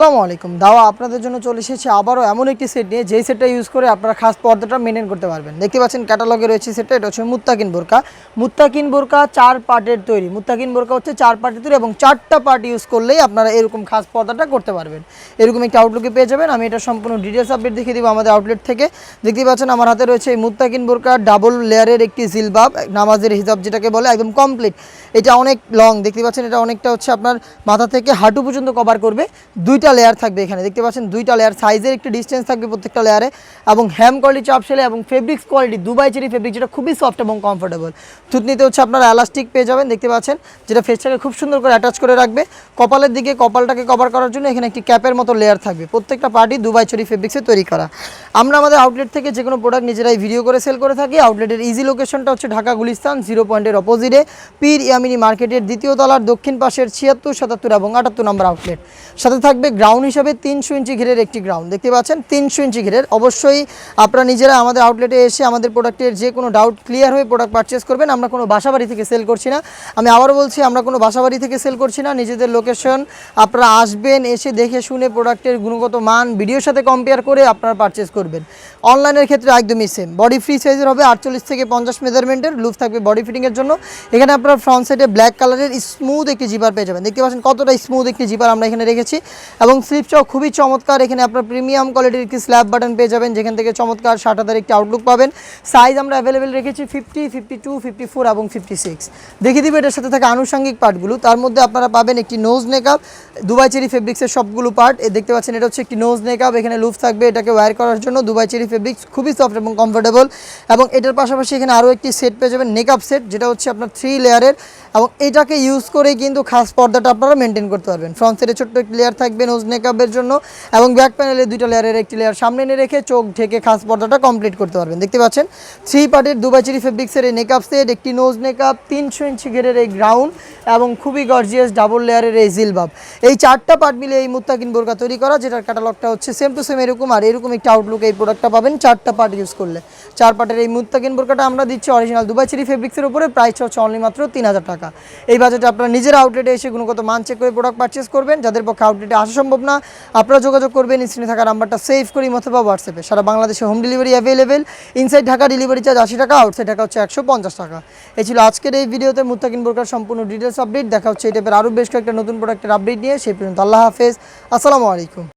আসসালামু আলাইকুম। দাওয়া আপনাদের জন্য চলে এসেছে। আবারও এমন একটি সেট নিয়ে যেই সেটটা ইউজ করে আপনারা খাস পর্দাটা মেনটেন করতে পারবেন। দেখতে পাচ্ছেন ক্যাটালগে রয়েছে সেটটা এটা হচ্ছে মুত্তাকিন বোরকা। মুত্তাকিন বোরকা চার পার্টের তৈরি। মুত্তাকিন বোরকা হচ্ছে চার পার্টের তৈরি এবং চারটা পার্ট ইউজ করলেই আপনারা এরকম খাস পর্দাটা করতে পারবেন। এরকম একটি আউটলুকে পেয়ে যাবেন। আমি এটা সম্পূর্ণ ডিটেলস আপডেট দেখিয়ে দিব আমাদের আউটলেট থেকে। দেখতে পাচ্ছেন আমার হাতে রয়েছে এই মুত্তাকিন বোরকা ডাবল লেয়ারের একটি জিলবাব, নামাজের হিসাব যেটাকে বলে, একদম কমপ্লিট এটা অনেক লং দেখতে পাচ্ছেন এটা অনেকটা হচ্ছে আপনার মাথা থেকে হাঁটু পর্যন্ত কভার করবে। দুইটা লেয়ার থাকবে এখানে। দেখতে পাচ্ছেন দুইটা লেয়ার সাইজের একটি ডিস্টেন্স থাকবে প্রত্যেকটা লেয়ারে এবং হ্যাম কোয়ালিটি চাপ সেলে এবং fabrics quality Dubai cherry fabric যেটা খুবই সফট এবং কমফোর্টেবল থুতনিতে হচ্ছে আপনারা এলাস্টিক পেয়ে যাবেন, দেখতে পাচ্ছেন, যেটা ফেসটাকে খুব সুন্দর করে অ্যাটাচ করে রাখবে। কপালের দিকে, কপালটাকে কভার করার জন্য এখানে একটি ক্যাপের মতো লেয়ার থাকবে। প্রত্যেকটা পার্টি দুবাই চরি ফেব্রিক্সে তৈরি করা। আমরা আমাদের আউটলেট থেকে যে কোনো প্রোডাক্ট নিজেরাই ভিডিও করে সেল করে থাকি। আউটলেটের ইজি লোকেশনটা হচ্ছে ঢাকা গুলিস্তান জিরো পয়েন্টের অপোজিটে পীর ইয়ামিনী মার্কেটের দ্বিতীয় তলার দক্ষিণ পাশের ছিয়াত্তর, সাতাত্তর এবং আটাত্তর নম্বর আউটলেট সাথে থাকবে গ্রাউন্ড হিসাবে তিনশো ইঞ্চি ঘিরের একটি গ্রাউন্ড দেখতে পাচ্ছেন, তিনশো ইঞ্চি ঘিরের। অবশ্যই আপনারা নিজেরা আমাদের আউটলেটে এসে আমাদের প্রোডাক্টের যে কোনো ডাউট ক্লিয়ার হয়ে প্রোডাক্ট পারচেস করবেন। আমরা কোনো বাসাবাড়ি থেকে সেল করছি না। আমি আবারও বলছি, আমরা কোনো বাসাবাড়ি থেকে সেল করছি না। নিজেদের লোকেশন আপনারা আসবেন, এসে দেখে শুনে প্রোডাক্টের গুণগত মান ভিডিওর সাথে কম্পেয়ার করে আপনারা পারচেস করবেন। অনলাইনের ক্ষেত্রে একদমই সেম বডি ফ্রি সাইজের হবে আটচল্লিশ থেকে পঞ্চাশ মেজারমেন্টের লুপ থাকবে বডি ফিটিংয়ের জন্য। এখানে আপনার ফ্রন্ট সাইডে ব্ল্যাক কালারের স্মুথ একটি জিপার পেয়ে যাবেন। দেখতে পাচ্ছেন কতটা স্মুথ একটি জিপার আমরা এখানে রেখেছি। এবং স্লিপটাও খুবই চমৎকার। এখানে আপনার প্রিমিয়াম কোয়ালিটির একটি স্ল্যাব বাটন পেয়ে যাবেন, যেখান থেকে চমৎকার হাজার একটি আউটলুক পাবেন। সাইজ আমরা অ্যাভেলেবেল রেখেছি fifty fifty two fifty four এবং ফিফটি সিক্স দেখিয়ে দিবে এটার সাথে থাকা আনুষঙ্গিক পার্টগুলো তার মধ্যে আপনারা পাবেন একটি নোজ নেকআপ দুবাই চেরি ফেব্রিক্সের সবগুলো পার্ট এ দেখতে পাচ্ছেন এটা হচ্ছে একটি নোজ নেকআপ এখানে লুফ থাকবে এটাকে ওয়্যার করার জন্য। দুবাই চেরি ফেব্রিক্স খুবই সফট এবং কমফোর্টেবল এবং এটার পাশাপাশি এখানে আরও একটি সেট পেয়ে যাবেন নেকআপ সেট যেটা হচ্ছে আপনার থ্রি লেয়ারের এবং এটাকে ইউজ করে কিন্তু খাস পর্দাটা আপনারা মেনটেন করতে পারবেন। ফ্রন্ট সাইডে ছোট্ট একটি লেয়ার থাকবে নোজ নেকআপের জন্য এবং ব্যাক প্যানেলে দুইটা লেয়ারের একটি লেয়ার সামনে এনে রেখে চোখ ঢেকে খাস পর্দাটা কমপ্লিট করতে পারবেন। দেখতে পাচ্ছেন? থ্রি পার্টের দুবাই চেরি ফেব্রিক্সের এই নেকআপ সেট, একটি নোজ নেকআপ, তিনশো ইঞ্চি ঘেরের এই গ্রাউন্ড এবং খুবই গর্জিয়াস ডাবল লেয়ারের এই জিলবাব এই চারটা পার্ট মিলে এই মুত্তাকিন বোরকা তৈরি করা, যেটার ক্যাটালগটা হচ্ছে সেম টু সেম এরকম, আর এরকম একটা আউটলুক এই প্রোডাক্টটা পাবেন চারটা পার্ট ইউজ করলে। চার পার্টের এই মুত্তাকিন বোরকাটা আমরা দিচ্ছি অরিজিনাল দুবাই চেরি ফেব্রিক্সের উপরে প্রাইস হচ্ছে অনলি মাত্র তিন হাজার টাকা। এই বাজেটে আপনারা নিজের আউটলেটে এসে গুণগত মান চেক করে প্রোডাক্ট পারচেস করবেন, যাদের পক্ষে আউটলেটে আসা সম্ভব না। আপনারা যোগাযোগ করবেন স্ক্রিনে থাকা নাম্বারটা সেভ করি অথবা হোয়াটসঅ্যাপে সারা বাংলাদেশে home delivery available inside Dhaka delivery charge আশি টাকা আউটসাইড ঢাকা হচ্ছে একশো পঞ্চাশ টাকা। এই ছিল আজকের এই ভিডিওতে মুত্তাকিন বোরকার সম্পূর্ণ ডিটেলস আপডেট দেখা হচ্ছে এই টাইপের আরও বেশ কয়েকটা নতুন প্রোডাক্টের আপডেট নিয়ে। সেই পর্যন্ত আল্লাহ হাফেজ। আসসালামু আলাইকুম।